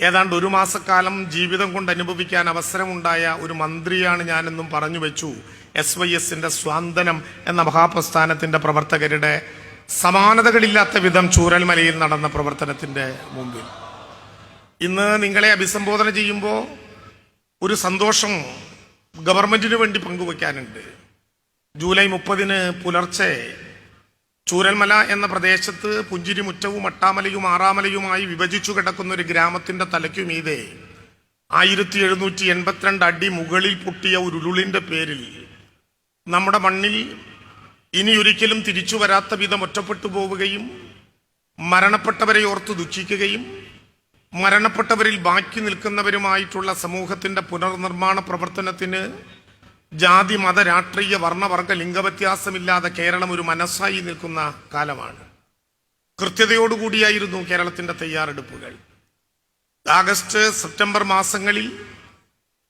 ഏതാണ്ട് ഒരു മാസക്കാലം ജീവിതം കൊണ്ട് അനുഭവിക്കാൻ അവസരമുണ്ടായ ഒരു മന്ത്രിയാണ് ഞാനെന്നും പറഞ്ഞു വെച്ചു. എസ് വൈ എസിന്റെ സ്വാന്തനം എന്ന മഹാപ്രസ്ഥാനത്തിന്റെ പ്രവർത്തകരുടെ സമാനതകളില്ലാത്ത വിധം ചൂരൽമലയിൽ നടന്ന പ്രവർത്തനത്തിന്റെ മുമ്പിൽ. ഇന്ന് നിങ്ങളെ അഭിസംബോധന ചെയ്യുമ്പോൾ ഒരു സന്തോഷം ഗവൺമെന്റിന് വേണ്ടി പങ്കുവയ്ക്കാനുണ്ട് ജൂലൈ മുപ്പതിന് പുലർച്ചെ ചൂരൽമല എന്ന പ്രദേശത്ത് പുഞ്ചിരിമുറ്റവും അട്ടാമലയും ആറാമലയുമായി വിഭജിച്ചു കിടക്കുന്ന ഒരു ഗ്രാമത്തിന്റെ തലയ്ക്കുമീതെ ആയിരത്തി എഴുന്നൂറ്റി എൺപത്തിരണ്ട് അടി മുകളിൽ പൊട്ടിയ ഒരു ഉരുളിന്റെ പേരിൽ നമ്മുടെ മണ്ണിൽ ഇനി ഒരിക്കലും തിരിച്ചു വരാത്ത വിധം ഒറ്റപ്പെട്ടു പോവുകയും മരണപ്പെട്ടവരെ ഓർത്ത് ദുഃഖിക്കുകയും മരണപ്പെട്ടവരിൽ ബാക്കി നിൽക്കുന്നവരുമായിട്ടുള്ള സമൂഹത്തിന്റെ പുനർനിർമ്മാണ പ്രവർത്തനത്തിന് ജാതി മത രാഷ്ട്രീയ വർണവർഗ ലിംഗവ്യത്യാസമില്ലാതെ കേരളം ഒരു മനസ്സായി നിൽക്കുന്ന കാലമാണ്. കൃത്യതയോടുകൂടിയായിരുന്നു കേരളത്തിന്റെ തയ്യാറെടുപ്പുകൾ. ആഗസ്റ്റ് സെപ്റ്റംബർ മാസങ്ങളിൽ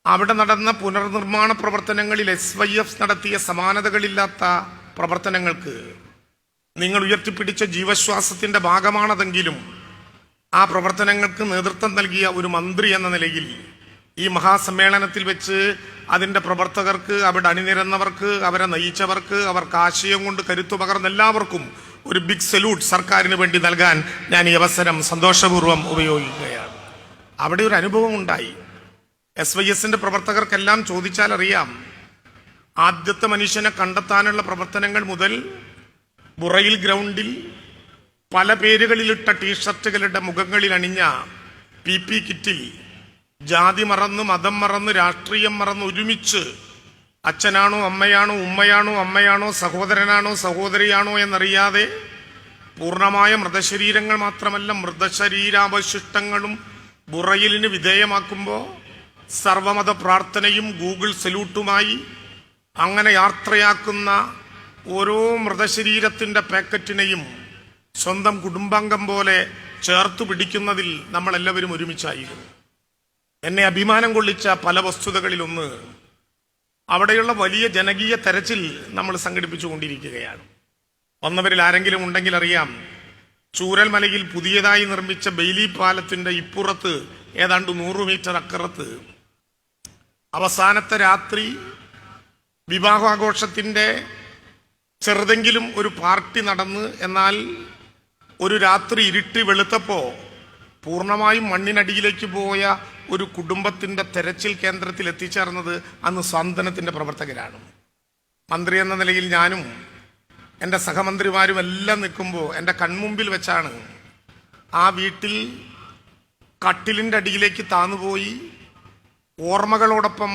അവിടെ നടന്ന പുനർനിർമ്മാണ പ്രവർത്തനങ്ങളിൽ എസ് വൈ എഫ് നടത്തിയ സമാനതകളില്ലാത്ത പ്രവർത്തനങ്ങൾക്ക് നിങ്ങൾ ഉയർത്തിപ്പിടിച്ച ജീവശ്വാസത്തിന്റെ ഭാഗമാണതെങ്കിലും ആ പ്രവർത്തനങ്ങൾക്ക് നേതൃത്വം നൽകിയ ഒരു മന്ത്രി എന്ന നിലയിൽ ഈ മഹാസമ്മേളനത്തിൽ വെച്ച് അതിന്റെ പ്രവർത്തകർക്ക് അവിടെ അണിനിരന്നവർക്ക് അവരെ നയിച്ചവർക്ക് അവർക്ക് ആശയം കൊണ്ട് കരുത്തു പകർന്ന എല്ലാവർക്കും ഒരു ബിഗ് സല്യൂട്ട് സർക്കാരിന് വേണ്ടി നൽകാൻ ഞാൻ ഈ അവസരം സന്തോഷപൂർവം ഉപയോഗിക്കുകയാണ്. അവിടെ ഒരു അനുഭവം ഉണ്ടായി. എസ് വൈ എസിന്റെ പ്രവർത്തകർക്കെല്ലാം ചോദിച്ചാൽ അറിയാം ആദ്യത്തെ മനുഷ്യനെ കണ്ടെത്താനുള്ള പ്രവർത്തനങ്ങൾ മുതൽ ബുറയിൽ ഗ്രൗണ്ടിൽ പല പേരുകളിലിട്ട ടീഷർട്ടുകളുടെ മുഖങ്ങളിൽ അണിഞ്ഞ പി പി കിറ്റിൽ ജാതി മറന്ന് മതം മറന്ന് രാഷ്ട്രീയം മറന്ന് ഒരുമിച്ച് അച്ഛനാണോ അമ്മയാണോ ഉമ്മയാണോ അമ്മയാണോ സഹോദരനാണോ സഹോദരിയാണോ എന്നറിയാതെ പൂർണമായ മൃതശരീരങ്ങൾ മാത്രമല്ല മൃതശരീരാവശിഷ്ടങ്ങളും ബുറയിലിന് വിധേയമാക്കുമ്പോൾ സർവമത പ്രാർത്ഥനയും ഗൂഗിൾ സല്യൂട്ടുമായി അങ്ങനെ യാത്രയാക്കുന്ന ഓരോ മൃതശരീരത്തിന്റെ പാക്കറ്റിനെയും സ്വന്തം കുടുംബാംഗം പോലെ ചേർത്ത് പിടിക്കുന്നതിൽ നമ്മളെല്ലാവരും ഒരുമിച്ചായിരുന്നു. എന്നെ അഭിമാനം കൊള്ളിച്ച പല വസ്തുതകളിലൊന്ന് അവിടെയുള്ള വലിയ ജനകീയ തെരച്ചിൽ നമ്മൾ സംഘടിപ്പിച്ചുകൊണ്ടിരിക്കുകയാണ്. വന്നവരിൽ ആരെങ്കിലും ഉണ്ടെങ്കിൽ അറിയാം ചൂരൽമലയിൽ പുതിയതായി നിർമ്മിച്ച ബെയിലി പാലത്തിന്റെ ഇപ്പുറത്ത് ഏതാണ്ട് നൂറ് മീറ്റർ അക്കറത്ത് അവസാനത്തെ രാത്രി വിവാഹാഘോഷത്തിന്റെ ചെറുതെങ്കിലും ഒരു പാർട്ടി നടന്ന് എന്നാൽ ഒരു രാത്രി ഇരുട്ടി വെളുത്തപ്പോ പൂർണമായും മണ്ണിനടിയിലേക്ക് പോയ ഒരു കുടുംബത്തിന്റെ തെരച്ചിൽ കേന്ദ്രത്തിൽ എത്തിച്ചേർന്നത് അന്ന് സ്വന്തനത്തിന്റെ പ്രവർത്തകരാണ്. മന്ത്രി എന്ന നിലയിൽ ഞാനും എന്റെ സഹമന്ത്രിമാരും എല്ലാം നിൽക്കുമ്പോൾ എന്റെ കൺമുമ്പിൽ വെച്ചാണ് ആ വീട്ടിൽ കട്ടിലിന്റെ അടിയിലേക്ക് താന്നുപോയി ഓർമ്മകളോടൊപ്പം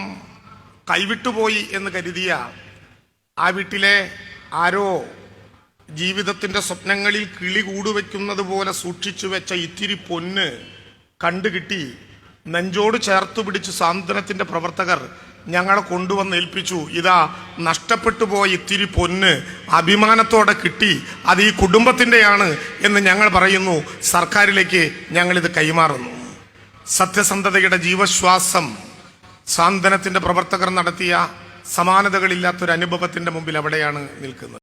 കൈവിട്ടുപോയി എന്ന് കരുതിയ ആ വീട്ടിലെ ആരോ ജീവിതത്തിന്റെ സ്വപ്നങ്ങളിൽ കിളി കൂടുവെക്കുന്നത് പോലെ സൂക്ഷിച്ചു വെച്ച ഇത്തിരി പൊന്ന് കണ്ടുകിട്ടി. നെഞ്ചോട് ചേർത്തു പിടിച്ച് സാന്ത്വനത്തിന്റെ പ്രവർത്തകർ ഞങ്ങളെ കൊണ്ടുവന്ന് ഏൽപ്പിച്ചു. ഇതാ നഷ്ടപ്പെട്ടു പോയ ഇത്തിരി പൊന്ന് അഭിമാനത്തോടെ കിട്ടി. അത് ഈ കുടുംബത്തിന്റെയാണ് എന്ന് ഞങ്ങൾ പറയുന്നു. സർക്കാരിലേക്ക് ഞങ്ങളിത് കൈമാറുന്നു. സത്യസന്ധതയുടെ ജീവശ്വാസം. സാന്ത്വനത്തിന്റെ പ്രവർത്തകർ നടത്തിയ സമാനതകളില്ലാത്തൊരു അനുഭവത്തിന്റെ മുമ്പിൽ അവിടെയാണ് നിൽക്കുന്നത്.